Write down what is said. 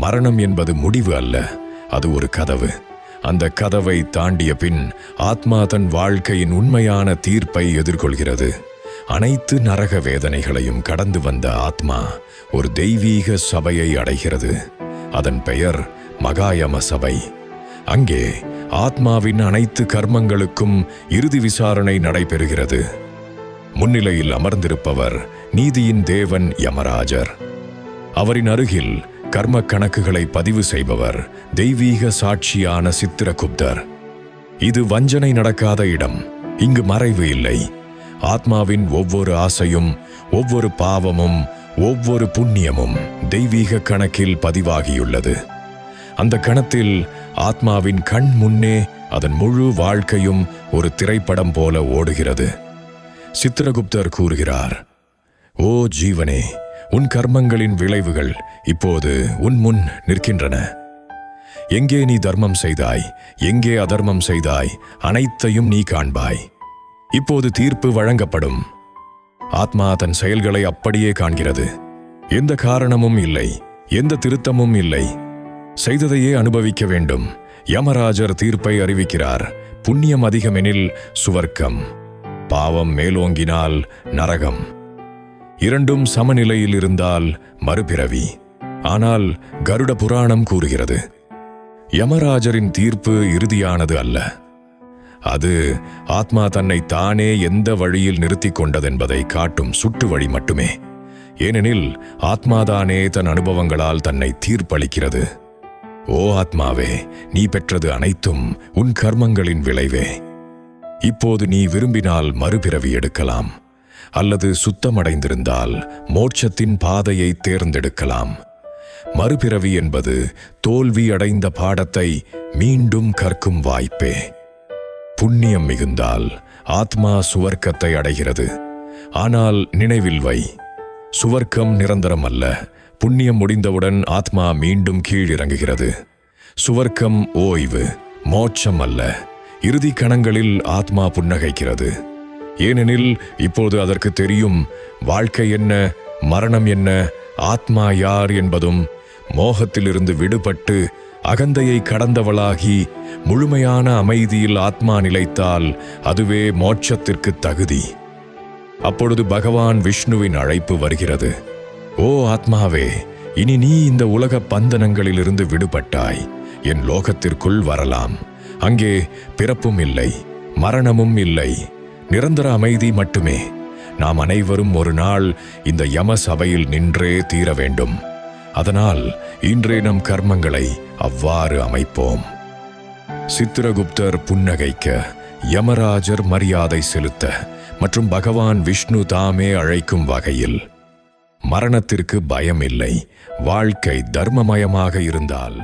மரணம் என்பது முடிவு அல்ல அது ஒரு கதவு. அந்த கதவை தாண்டிய பின் ஆத்மா தன் வாழ்க்கையின் உண்மையான தீர்ப்பை எதிர்கொள்கிறது. அனைத்து நரக வேதனைகளையும் கடந்து வந்த ஆத்மா ஒரு தெய்வீக சபையை அடைகிறது. அதன் பெயர் மகாயம சபை. அங்கே ஆத்மாவின் அனைத்து கர்மங்களுக்கும் இறுதி விசாரணை நடைபெறுகிறது. முன்னிலையில் அமர்ந்திருப்பவர் நீதியின் தேவன் யமராஜர். அவரின் அருகில் கர்ம கணக்குகளை பதிவு செய்பவர் தெய்வீக சாட்சியான சித்திரகுப்தர். இது வஞ்சனை நடக்காத இடம். இங்கு மறைவு இல்லை. ஆத்மாவின் ஒவ்வொரு ஆசையும் ஒவ்வொரு பாவமும் ஒவ்வொரு புண்ணியமும் தெய்வீக கணக்கில் பதிவாகியுள்ளது. அந்த கணத்தில் ஆத்மாவின் கண் முன்னே அதன் முழு வாழ்க்கையும் ஒரு திரைப்படம் போல ஓடுகிறது. சித்திரகுப்தர் கூறுகிறார் ஓ ஜீவனே உன் கர்மங்களின் விளைவுகள் இப்போது உன் முன் நிற்கின்றன. எங்கே நீ தர்மம் செய்தாய் எங்கே அதர்மம் செய்தாய் அனைத்தையும் நீ காண்பாய். இப்போது தீர்ப்பு வழங்கப்படும். ஆத்மா தன் செயல்களை அப்படியே காண்கிறது. எந்த காரணமும் இல்லை எந்த திருத்தமும் இல்லை. செய்ததையே அனுபவிக்க வேண்டும். யமராஜர் தீர்ப்பை அறிவிக்கிறார். புண்ணியம் அதிகமெனில் சுவர்க்கம். பாவம் மேலோங்கினால் நரகம். இரண்டும் சமநிலையில் இருந்தால் மறுபிறவி. ஆனால் கருட புராணம் கூறுகிறது யமராஜரின் தீர்ப்பு இறுதியானது அல்ல. அது ஆத்மா தன்னை தானே எந்த வழியில் நிறுத்திக் கொண்டதென்பதை காட்டும் சுட்டு வழி மட்டுமே. ஏனெனில் ஆத்மாதானே தன் அனுபவங்களால் தன்னை தீர்ப்பளிக்கிறது. ஓ ஆத்மாவே நீ பெற்றது அனைத்தும் உன் கர்மங்களின் விளைவே. இப்போது நீ விரும்பினால் மறுபிறவி எடுக்கலாம். அல்லது சுத்தமடைந்திருந்தால் மோட்சத்தின் பாதையை தேர்ந்தெடுக்கலாம். மறுபிறவி என்பது தோல்வி அடைந்த பாடத்தை மீண்டும் கற்கும் வாய்ப்பே. புண்ணியம் மிகுந்தால் ஆத்மா சுவர்க்கத்தை அடைகிறது. ஆனால் நினைவில் வை சுவர்க்கம் நிரந்தரம் அல்ல புண்ணியம் முடிந்தவுடன் ஆத்மா மீண்டும் கீழிறங்குகிறது. சுவர்க்கம் ஓய்வு மோட்சம் அல்ல. இறுதி கணங்களில் ஆத்மா புன்னகைக்கிறது. ஏனெனில் இப்போது அதற்கு தெரியும் வாழ்க்கை என்ன மரணம் என்ன ஆத்மா யார் என்பதும் மோகத்திலிருந்து விடுபட்டு அகந்தையை கடந்தவளாகி முழுமையான அமைதியில் ஆத்மா நிலைத்தால் அதுவே மோட்சத்திற்கு தகுதி. அப்பொழுது பகவான் விஷ்ணுவின் அழைப்பு வருகிறது. ஓ ஆத்மாவே இனி நீ இந்த உலக பந்தனங்களிலிருந்து விடுபட்டாய். என் லோகத்திற்குள் வரலாம். அங்கே பிறப்பும் இல்லை மரணமும் இல்லை. நிரந்தர அமைதி மட்டுமே. நாம் அனைவரும் ஒரு நாள் இந்த யம சபையில் நின்றே தீர வேண்டும். அதனால் இன்றே நம் கர்மங்களை அவ்வாறு அமைப்போம். சித்திரகுப்தர் புன்னகைக்க யமராஜர் மரியாதை செலுத்த மற்றும் பகவான் விஷ்ணு தாமே அழைக்கும் வகையில். மரணத்திற்கு பயம் இல்லை வாழ்க்கை தர்மமயமாக இருந்தால்.